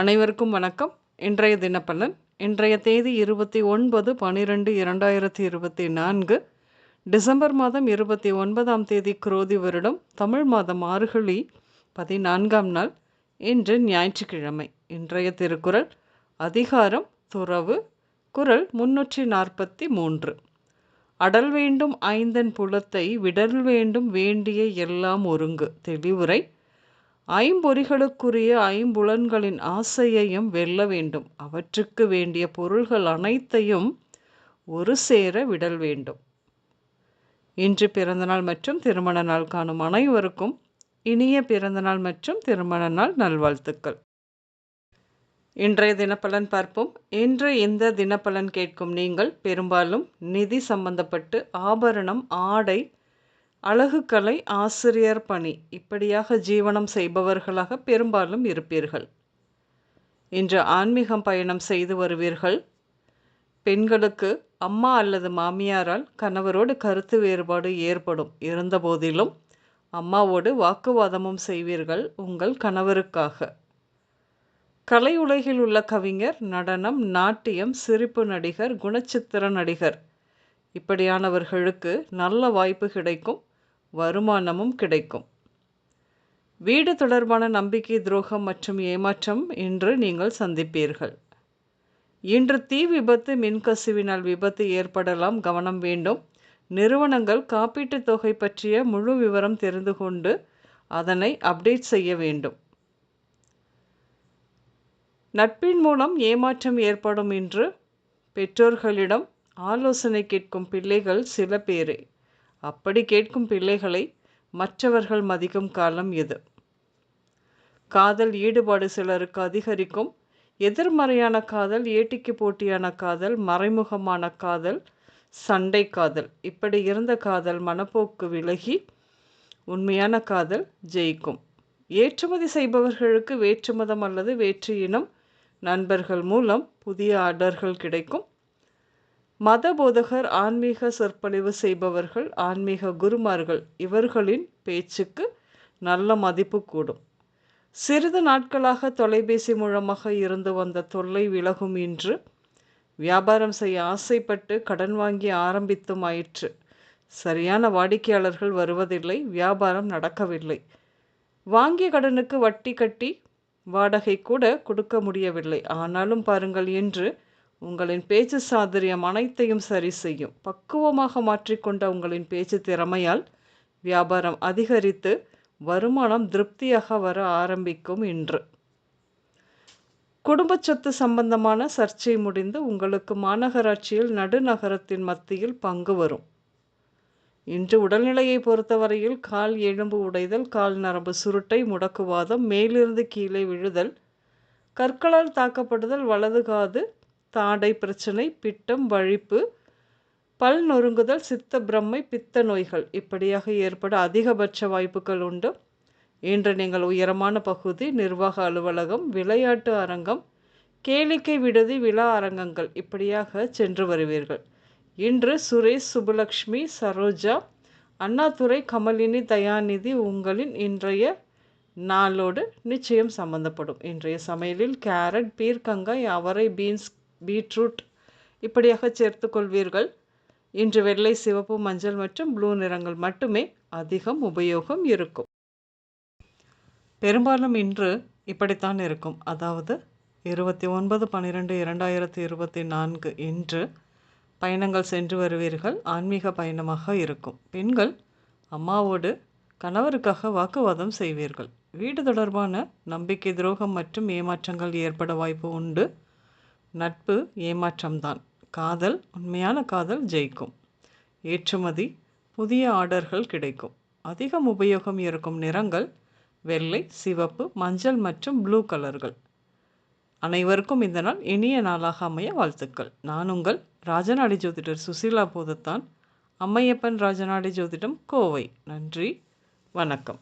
அனைவருக்கும் வணக்கம். இன்றைய தினப்பலன் இன்றைய தேதி இருபத்தி ஒன்பது பனிரெண்டு இரண்டாயிரத்தி இருபத்தி நான்கு. டிசம்பர் மாதம் இருபத்தி ஒன்பதாம் தேதி குரோதி வருடம் தமிழ் மாதம் ஆறுகளி பதினான்காம் நாள் இன்று ஞாயிற்றுக்கிழமை. இன்றைய திருக்குறள் அதிகாரம் துறவு குரல் முன்னூற்றி நாற்பத்தி மூன்று. அடல் வேண்டும் ஐந்தன் புலத்தை விடல் வேண்டும் வேண்டிய எல்லாம் ஒருங்கு. தெளிவுரை ஐம்பொறிகளுக்குரிய ஐம்புலன்களின் ஆசையையும் வெல்ல வேண்டும். அவற்றுக்கு வேண்டிய பொருள்கள் அனைத்தையும் ஒரு சேர விடல் வேண்டும். இன்று பிறந்தநாள் மற்றும் திருமண நாள் காணும் அனைவருக்கும் இனிய பிறந்தநாள் மற்றும் திருமண நாள் நல்வாழ்த்துக்கள். இன்றைய தினப்பலன் பார்ப்போம். இன்று இந்த தினப்பலன் கேட்கும் நீங்கள் பெரும்பாலும் நிதி சம்பந்தப்பட்டு ஆபரணம் ஆடை அழகுக்கலை ஆசிரியர் பணி. இப்படியாக ஜீவனம் செய்பவர்களாக பெரும்பாலும் இருப்பீர்கள். இன்று ஆன்மீகம் பயணம் செய்து வருவீர்கள். பெண்களுக்கு அம்மா அல்லது மாமியாரால் கணவரோடு கருத்து வேறுபாடு ஏற்படும். இருந்தபோதிலும் அம்மாவோடு வாக்குவாதமும் செய்வீர்கள் உங்கள் கணவருக்காக. கலை உலகில் உள்ள கவிஞர் நடனம் நாட்டியம் சிரிப்பு நடிகர் குணச்சித்திர நடிகர். இப்படியானவர்களுக்கு நல்ல வாய்ப்பு கிடைக்கும். வருமானமும் கிடைக்கும். வீடு தொடர்பான நம்பிக்கை துரோகம் மற்றும் ஏமாற்றம் இன்று நீங்கள் சந்திப்பீர்கள். இன்று தீ விபத்து மின்கசிவினால் விபத்து ஏற்படலாம். கவனம் வேண்டும். நிறுவனங்கள் காப்பீட்டுத் தொகை பற்றிய முழு விவரம் தெரிந்து கொண்டு அதனை அப்டேட் செய்ய வேண்டும். நட்பின் மூலம் ஏமாற்றம் ஏற்படும் என்று பெற்றோர்களிடம் ஆலோசனை கேட்கும் பிள்ளைகள் சில பேரே. அப்படி கேட்கும் பிள்ளைகளை மற்றவர்கள் மதிக்கும் காலம் இது காதல் ஈடுபாடு சிலருக்கு அதிகரிக்கும். எதிர்மறையான காதல் ஏட்டிக்கு போட்டியான காதல் மறைமுகமான காதல் சண்டை காதல். இப்படி இருந்த காதல் மனப்போக்கு விலகி உண்மையான காதல் ஜெயிக்கும். ஏற்றுமதி செய்பவர்களுக்கு வேற்றுமதம் அல்லது வேற்று இனம் நண்பர்கள் மூலம் புதிய ஆர்டர்கள் கிடைக்கும். மத போதகர் ஆன்மீக சொற்பொழிவு செய்பவர்கள் ஆன்மீக குருமார்கள் இவர்களின் பேச்சுக்கு நல்ல மதிப்பு கூடும். சிறிது நாட்களாக தொலைபேசி மூலமாக இருந்து வந்த தொல்லை விலகும் இன்று வியாபாரம் செய்ய ஆசைப்பட்டு கடன் வாங்கி ஆரம்பித்தும் ஆயிற்று. சரியான வாடிக்கையாளர்கள் வருவதில்லை வியாபாரம் நடக்கவில்லை. வாங்கிய கடனுக்கு வட்டி கட்டி வாடகை கூட கொடுக்க முடியவில்லை. ஆனாலும் பாருங்கள் என்று உங்களின் பேச்சு சாதுரியம் அனைத்தையும் சரி செய்யும். பக்குவமாக மாற்றிக்கொண்ட உங்களின் பேச்சு திறமையால் வியாபாரம் அதிகரித்து வருமானம் திருப்தியாக வர ஆரம்பிக்கும் இன்று. குடும்ப சொத்து சம்பந்தமான சர்ச்சை முடிந்து உங்களுக்கு மாநகராட்சியில் நடுநகரத்தின் மத்தியில் பங்கு வரும். இன்று உடல்நிலையை பொறுத்தவரையில் கால் எலும்பு உடைதல் கால் நரம்பு சுருட்டை முடக்குவாதம் மேலிருந்து கீழே விழுதல் கற்களால் தாக்கப்படுதல் வலது காது தாடை பிரச்சனை பிட்டம் வழிப்பு பல் நொறுங்குதல் சித்த பிரம்மை பித்த நோய்கள் இப்படியாக ஏற்பட அதிகபட்ச வாய்ப்புகள் உண்டு. இன்று நீங்கள் உயரமான பகுதி நிர்வாக அலுவலகம் விளையாட்டு அரங்கம் கேளிக்கை விடுதி விழா அரங்கங்கள் இப்படியாக சென்று வருவீர்கள். இன்று சுரேஷ் சுபலக்ஷ்மி சரோஜா அண்ணாதுரை கமலினி தயாநிதி உங்களின் இன்றைய நாளோடு நிச்சயம் சம்பந்தப்படும். இன்றைய சமையலில் கேரட் பீர்க்கங்காய் அவரை பீன்ஸ் பீட்ரூட் இப்படியாக சேர்த்து கொள்வீர்கள். இன்று வெள்ளை சிவப்பு மஞ்சள் மற்றும் ப்ளூ நிறங்கள் மட்டுமே அதிகம் உபயோகம் இருக்கும். பெரும்பாலும் இன்று இப்படித்தான் இருக்கும். அதாவது இருபத்தி ஒன்பது பன்னிரெண்டு இரண்டாயிரத்தி இருபத்தி நான்கு இன்று பயணங்கள் சென்று வருவீர்கள். ஆன்மீக பயணமாக இருக்கும். பெண்கள் அம்மாவோடு கணவருக்காக வாக்குவாதம் செய்வீர்கள். வீடு தொடர்பான நம்பிக்கை துரோகம் மற்றும் ஏமாற்றங்கள் ஏற்பட வாய்ப்பு உண்டு. நட்பு ஏமாற்றம்தான். காதல் உண்மையான காதல் ஜெயிக்கும். ஏற்றுமதி புதிய ஆர்டர்கள் கிடைக்கும். அதிகம் உபயோகம் இருக்கும் நிறங்கள் வெள்ளை சிவப்பு மஞ்சள் மற்றும் ப்ளூ கலர்கள். அனைவருக்கும் இந்த நாள் இனிய நாளாக அமைய வாழ்த்துக்கள். நான் உங்கள் ராஜநாடி ஜோதிடர் சுசீலா போதத்தான் அம்மையப்பன் ராஜநாடி ஜோதிடம் கோவை. நன்றி வணக்கம்.